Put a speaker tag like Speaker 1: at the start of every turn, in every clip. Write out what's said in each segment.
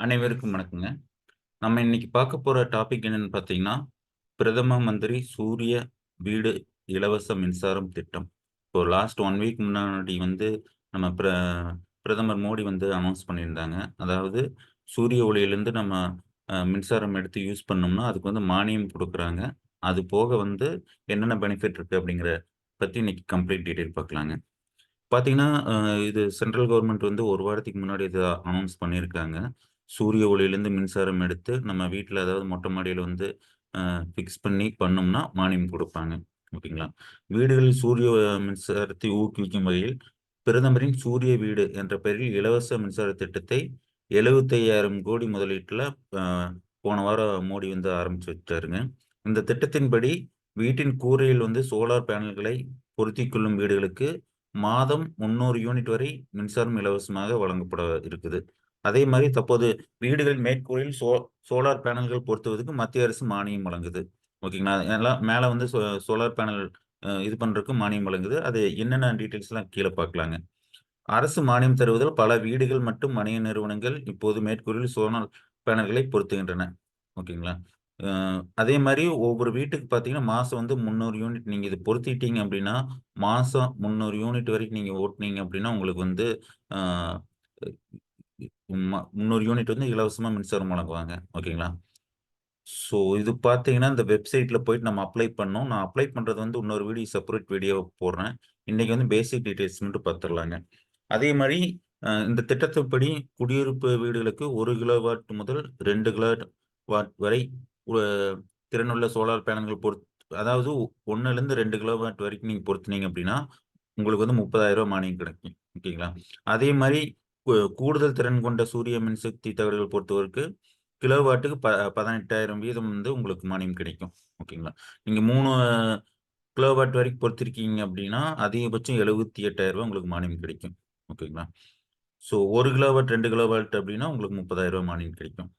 Speaker 1: அனைவருக்கும் வணக்கங்க. நம்ம இன்னைக்கு பார்க்க போற டாபிக் என்னன்னு பார்த்தீங்கன்னா, பிரதம மந்திரி சூரிய வீடு இலவச மின்சாரம் திட்டம். இப்போ லாஸ்ட் ஒன் வீக் முன்னாடி வந்து நம்ம பிர பிரதமர் மோடி வந்து அனௌன்ஸ் பண்ணியிருந்தாங்க. அதாவது சூரிய ஒளியிலேருந்து நம்ம மின்சாரம் எடுத்து யூஸ் பண்ணோம்னா, அதுக்கு வந்து மானியம் கொடுக்குறாங்க அது போக வந்து என்னென்ன பெனிஃபிட் இருக்குது அப்படிங்கிற பற்றி இன்னைக்கு கம்ப்ளீட் டீட்டெயில் பார்க்கலாங்க. பார்த்தீங்கன்னா, இது சென்ட்ரல் கவர்மெண்ட் வந்து ஒரு வாரத்துக்கு முன்னாடி இதை அனௌன்ஸ் பண்ணியிருக்காங்க. சூரிய ஒளியிலேருந்து மின்சாரம் எடுத்து நம்ம வீட்டில் அதாவது மொட்டை மாடியில் வந்து ஃபிக்ஸ் பண்ணி பண்ணோம்னா மானியம் கொடுப்பாங்க ஓகேங்களா? வீடுகளில் சூரிய மின்சாரத்தை ஊக்குவிக்கும் வகையில் பிரதமரின் சூரிய வீடு என்ற பெயரில் இலவச மின்சார திட்டத்தை 75,000 கோடி முதலீட்டில் போன வாரம் மோடி வந்து ஆரம்பிச்சு வச்சாருங்க இந்த திட்டத்தின்படி வீட்டின் கூரையில் வந்து சோலார் பேனல்களை பொருத்தி கொள்ளும் வீடுகளுக்கு மாதம் 300 யூனிட் வரை மின்சாரம் இலவசமாக வழங்கப்பட இருக்குது. அதே மாதிரி தற்போது வீடுகள் மேற்கூரையில் சோ சோலார் பேனல்கள் பொருத்துவதற்கு மத்திய அரசு மானியம் வழங்குது. ஓகேங்களா? எல்லாம் மேலே வந்து சோ சோலார் பேனல் இது பண்ணுறதுக்கு மானியம் வழங்குது. அது என்னென்ன டீட்டெயில்ஸ்லாம் கீழே பார்க்கலாங்க. அரசு மானியம் தருவதால் பல வீடுகள் மற்றும் வணிக நிறுவனங்கள் இப்போது மேற்கூரையில் சோலார் பேனல்களை பொருத்துகின்றன. ஓகேங்களா? அதே மாதிரி ஒவ்வொரு வீட்டுக்கு பார்த்தீங்கன்னா, மாதம் வந்து 300 யூனிட் நீங்கள் இது பொருத்திட்டீங்க அப்படின்னா, மாதம் முந்நூறு யூனிட் வரைக்கும் நீங்கள் ஓட்டுனீங்க அப்படின்னா, உங்களுக்கு வந்து முந்நூறு யூனிட் வந்து இலவசமாக மின்சாரம் வழங்குவாங்க. ஓகேங்களா? ஸோ இது பார்த்தீங்கன்னா, இந்த வெப்சைட்டில் போயிட்டு நம்ம அப்ளை பண்ணோம் நான் அப்ளை பண்ணுறது வந்து இன்னொரு வீடியோ செப்பரேட் வீடியோ போடுறேன். இன்னைக்கு வந்து பேசிக் டீட்டெயில்ஸ் மட்டும் பார்த்துடலாங்க அதே மாதிரி இந்த திட்டத்தின்படி குடியிருப்பு வீடுகளுக்கு ஒரு கிலோ வாட் முதல் ரெண்டு கிலோ வாட் வரை திறனுள்ள சோலார் பேனல்கள் பொறுத்து அதாவது ஒன்றுலேருந்து ரெண்டு கிலோ வாட் வரைக்கும் நீங்கள் பொருத்துனீங்க அப்படின்னா, உங்களுக்கு வந்து முப்பதாயிரம் ரூபா மானியம் கிடைக்கும். ஓகேங்களா? அதே மாதிரி கூடுதல் திறன் கொண்ட சூரிய மின்சக்தி தகடுகள் பொறுத்தவரைக்கு கிலோவாட்டுக்கு ப 18,000 வீதம் வந்து உங்களுக்கு மானியம் கிடைக்கும். ஓகேங்களா? நீங்கள் மூணு கிலோவாட் வரைக்கும் பொறுத்திருக்கீங்க அப்படின்னா, அதிகபட்சம் எழுபத்தி எட்டாயிரம் ரூபாய் உங்களுக்கு மானியம் கிடைக்கும். ஓகேங்களா? ஸோ ஒரு கிலோவாட், ரெண்டு கிலோவாட் அப்படின்னா உங்களுக்கு ரூ. 30,000 மானியம் கிடைக்கும்.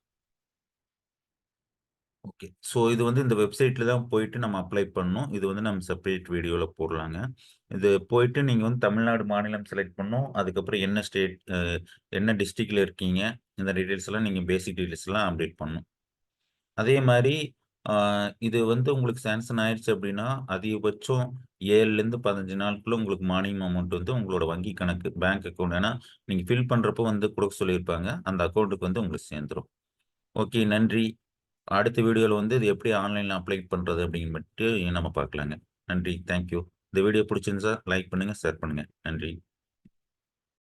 Speaker 1: ஓகே. ஸோ இது வந்து இந்த வெப்சைட்ல தான் போயிட்டு நம்ம அப்ளை பண்ணணும். இது வந்து நம்ம செப்பரேட் வீடியோவில் போடலாங்க. இது போயிட்டு நீங்கள் வந்து தமிழ்நாடு மாநிலம் செலக்ட் பண்ணணும். அதுக்கப்புறம் என்ன ஸ்டேட் என்ன டிஸ்ட்ரிக்டில் இருக்கீங்க, இந்த டீட்டெயில்ஸ் எல்லாம் நீங்கள் பேசிக் டீட்டெயில்ஸ்லாம் அப்டேட் பண்ணணும். அதே மாதிரி இது வந்து உங்களுக்கு சேங்ஷன் ஆயிடுச்சு அப்படின்னா, அதிகபட்சம் 7லேருந்து 15 நாளுக்குள்ள உங்களுக்கு மானியம் அமௌண்ட் வந்து உங்களோட வங்கி கணக்கு, பேங்க் அக்கௌண்ட் ஏன்னா, நீங்கள் ஃபில் பண்ணுறப்போ வந்து கொடுக்க சொல்லியிருப்பாங்க. அந்த அக்கௌண்ட்டுக்கு வந்து உங்களுக்கு சேர்ந்துரும். ஓகே நன்றி. அடுத்த வீடியோவில் வந்து இது எப்படி ஆன்லைனில் அப்ளை பண்ணுறது அப்படின்னு மட்டும் நம்ம பார்க்கலாங்க. நன்றி. Thank you. இந்த வீடியோ பிடிச்சிருந்தா லைக் பண்ணுங்கள் ஷேர் பண்ணுங்கள் நன்றி.